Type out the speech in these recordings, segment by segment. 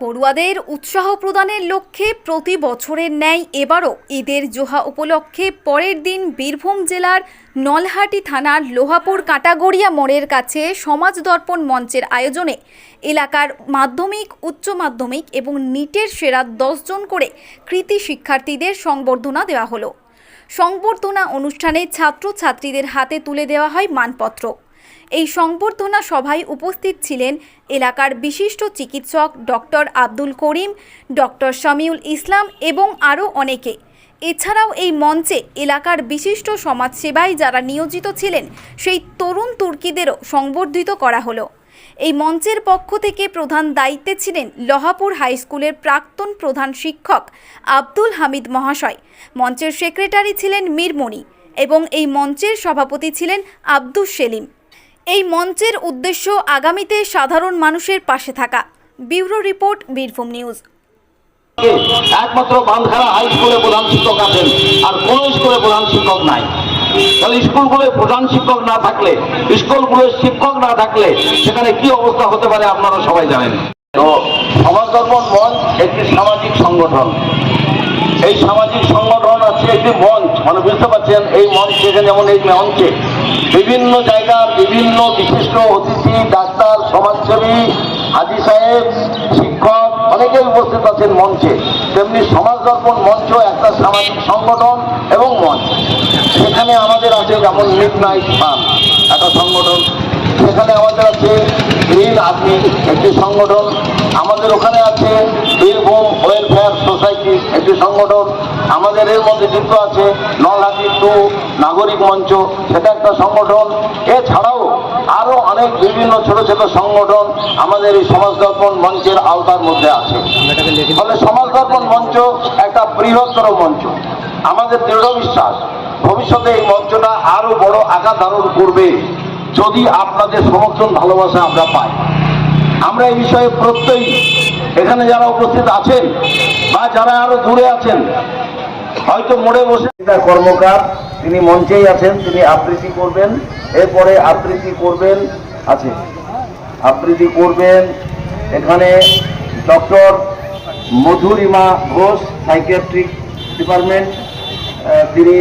পড়ুয়াদের উৎসাহ প্রদানের লক্ষ্যে প্রতি বছরের ন্যায় এবারও ঈদের জোহা উপলক্ষে পরের দিন বীরভূম জেলার নলহাটি থানার লোহাপুর কাটাগড়িয়া মোড়ের কাছে সমাজ দর্পণ মঞ্চের আয়োজনে এলাকার মাধ্যমিক, উচ্চ মাধ্যমিক এবং নিটের সেরা দশজন করে কৃতি শিক্ষার্থীদের সংবর্ধনা দেওয়া হলো। সংবর্ধনা অনুষ্ঠানে ছাত্রছাত্রীদের হাতে তুলে দেওয়া হয় মানপত্র। এই সংবর্ধনা সভায় উপস্থিত ছিলেন এলাকার বিশিষ্ট চিকিৎসক ডক্টর আব্দুল করিম, ডক্টর শামিউল ইসলাম এবং আরও অনেকে। এছাড়াও এই মঞ্চে এলাকার বিশিষ্ট সমাজসেবায় যারা নিয়োজিত ছিলেন, সেই তরুণ তুর্কিদেরও সংবর্ধিত করা হলো। এই মঞ্চের পক্ষ থেকে প্রধান দায়িত্বে ছিলেন লহাপুর হাই স্কুলের প্রাক্তন প্রধান শিক্ষক আব্দুল হামিদ মহাশয়, মঞ্চের সেক্রেটারি ছিলেন মীরমণি এবং এই মঞ্চের সভাপতি ছিলেন আব্দুস সেলিম। এই মঞ্চের উদ্দেশ্য আগামীতে সাধারণ মানুষের পাশে থাকা। Bureau report, Birbhum news. একমাত্র বান্ধখানা হাই স্কুলে প্রধান শিক্ষক আছেন, আর কোন স্কুলে প্রধান শিক্ষক নাই। তাহলে স্কুলগুলোয় প্রধান শিক্ষক না থাকলে, স্কুলগুলোয় শিক্ষক না থাকলে সেখানে কি অবস্থা হতে পারে আপনারা সবাই জানেন। তো সমাজ দর্পণ মঞ্চ একটি সামাজিক সংগঠন। এই সামাজিক সংগঠন আছে একটি মঞ্চ। মানে বুঝতে পারছেন, এই মঞ্চ এখানে যেমন এই মঞ্চে বিভিন্ন জায়গার বিভিন্ন বিশিষ্ট অতিথি, ডাক্তার, সমাজসেবী, হাজি সাহেব, শিক্ষক অনেকেই উপস্থিত আছেন মঞ্চে। তেমনি সমাজ দর্পণ মঞ্চ একটা সামাজিক সংগঠন এবং মঞ্চ। সেখানে আমাদের আছে যেমন মিড নাইট ফান একটা সংগঠন। সেখানে আমাদের আছে গ্রিন আর্মি একটি সংগঠন। আমাদের ওখানে আছে বীরভূম ওয়েলফেয়ার সোসাইটি একটি সংগঠন। আমাদের এর মধ্যে যুক্ত আছে নলহাটি টু নাগরিক মঞ্চ। সেটা একটা সংগঠন। এছাড়াও আরও অনেক বিভিন্ন ছোট ছোট সংগঠন আমাদের এই সমাজ দর্পণ মঞ্চের আওতার মধ্যে আছে। ফলে সমাজ দর্পণ মঞ্চ একটা বৃহত্তর মঞ্চ। আমাদের দৃঢ় বিশ্বাস, ভবিষ্যতে এই মঞ্চটা আরও বড় আকার ধারণ করবে যদি আপনাদের সমর্থন ভালোবাসা আমরা পাই। আমরা এই বিষয়ে প্রত্যেক এখানে যারা উপস্থিত আছেন বা যারা আরও দূরে আছেন হয়তো মোড়ে বসে কর্মকার তিনি মঞ্চেই আছেন তিনি আবৃত্তি করবেন এরপরে আবৃত্তি করবেন আছে আবৃত্তি করবেন এখানে doctor Madhurima Ghosh psychiatric department তিনি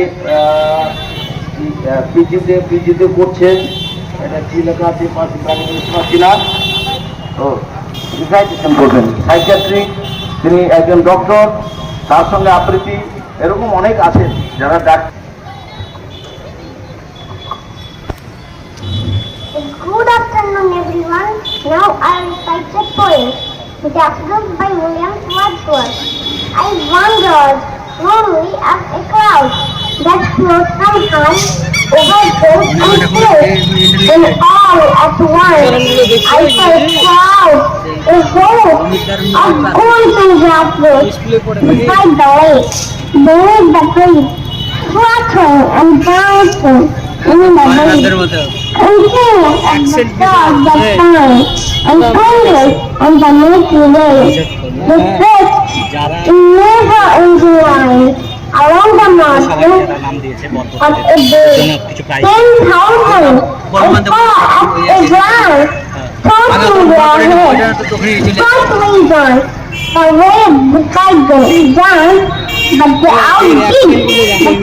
পিজিতে পিজিতে করছেন এটা কি লেখা আছে পারছি না রিসাইটেশন করবেন সাইকিয়াট্রিক তিনি একজন ডক্টর তার সঙ্গে আবৃত্তি এরকম অনেক আছেন যারা ডাক্তার Good afternoon, everyone. Now I recite the poem, Daffodils by William Wordsworth. I wandered lonely as a cloud that floats from hand and field. And all at once I felt proud, hope of golden droplets beside the lake, beneath the trees, fluttering and bouncing in the breeze. Continue as the stars that shine and splendid on the Milky Way. The stretch never ending along the margin of a day. Ten thousand as far as a glance, crossing their heads, sparkling joy, the waves beside them dance, but the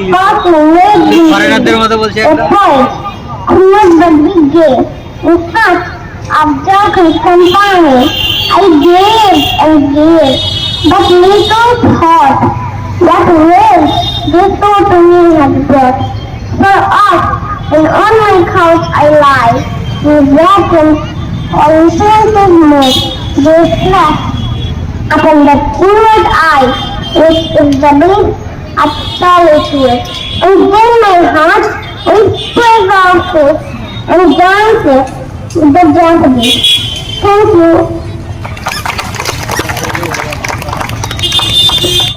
sparkling waves ফরেনারদের মতো বলছে a একটা poet who was the big game. In search of I gave and gave, but little thought what waves this to me had brought. For us, and on my couch I lie, weapons or incentive mood, they flash upon the inward eye, which is the base of solitude. And then my heart whispers out and dances the japanese. Thank you.